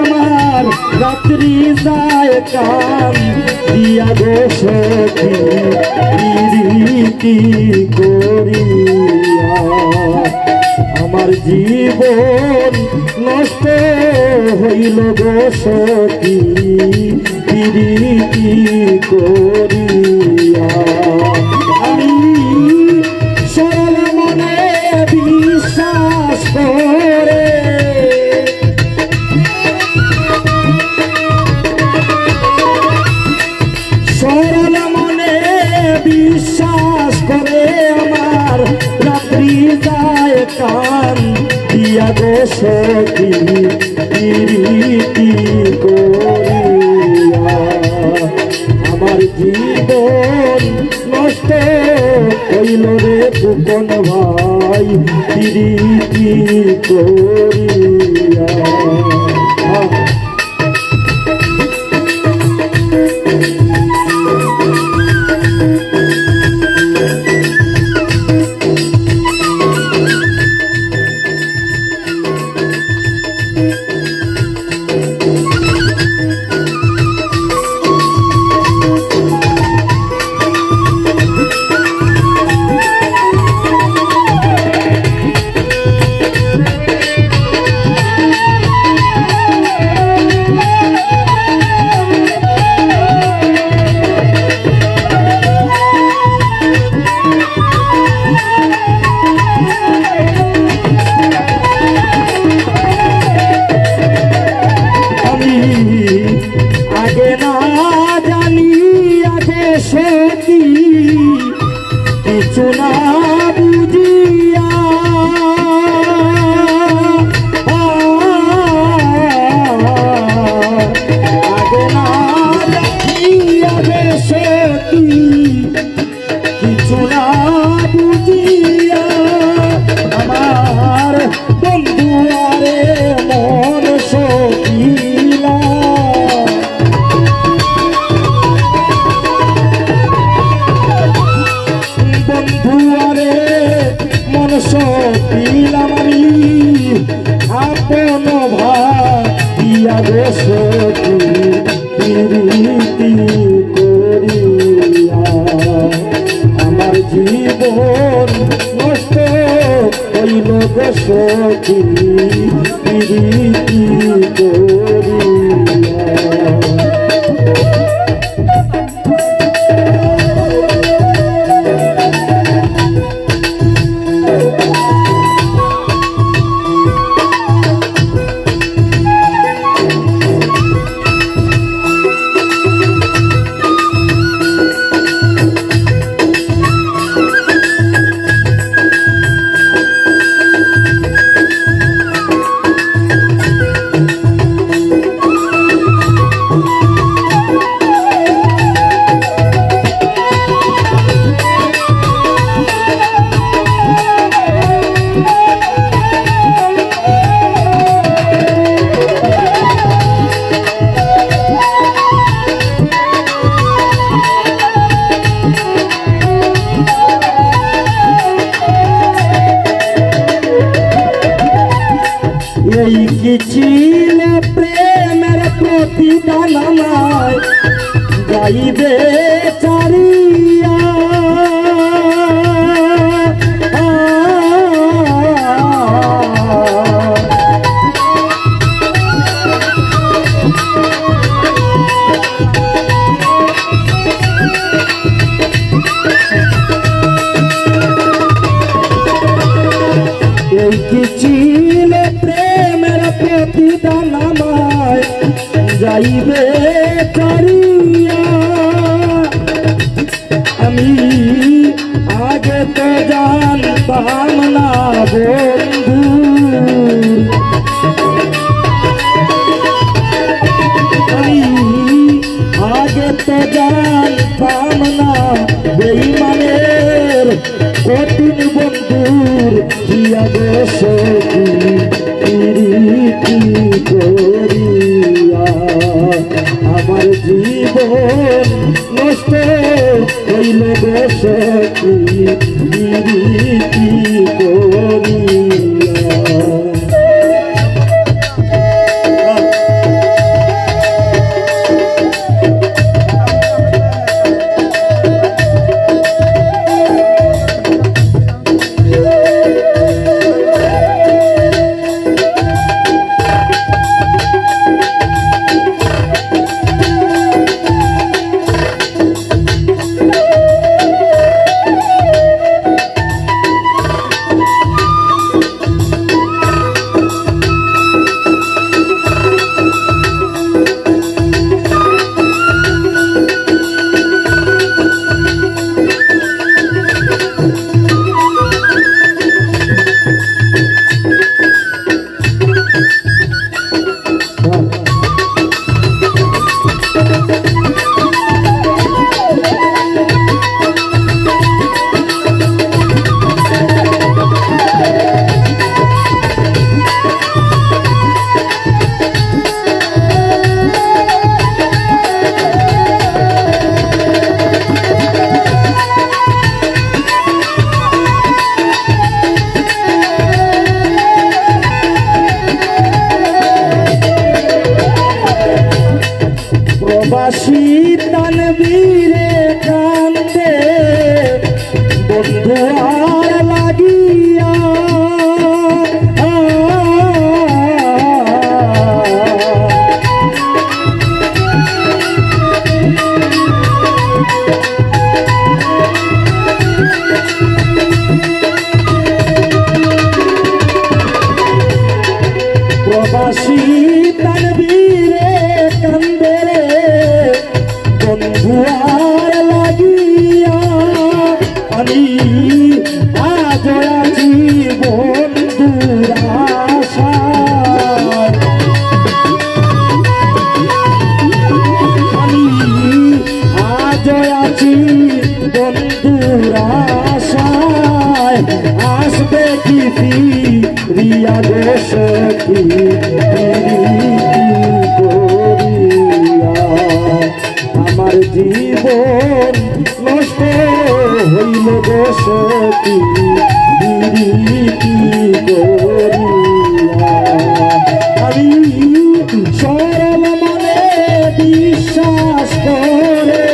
আমার রাত্রি যায় কান দিয়া গো সখী, প্রীতি আমার জীবন নষ্ট হইল গো সখী করিয়া। জীবন নষ্ট হইল রে ফুকন ভাই প্রীতি করিয়া। গো এই কি ছিল প্রেমের প্রতিদান আমায়। গাইবে চারিয়া। এই যাইবে আমি আগে তো আমি আগে তো জানতাম না বেইমানের কঠিন বন্ধুর দিয়া বসতি প্রীতি করিয়া হইল প্রবাসী তানবীরে আমার জীবন নষ্ট হইল গোসকি আমি সরল মনে বিশ্বাস কর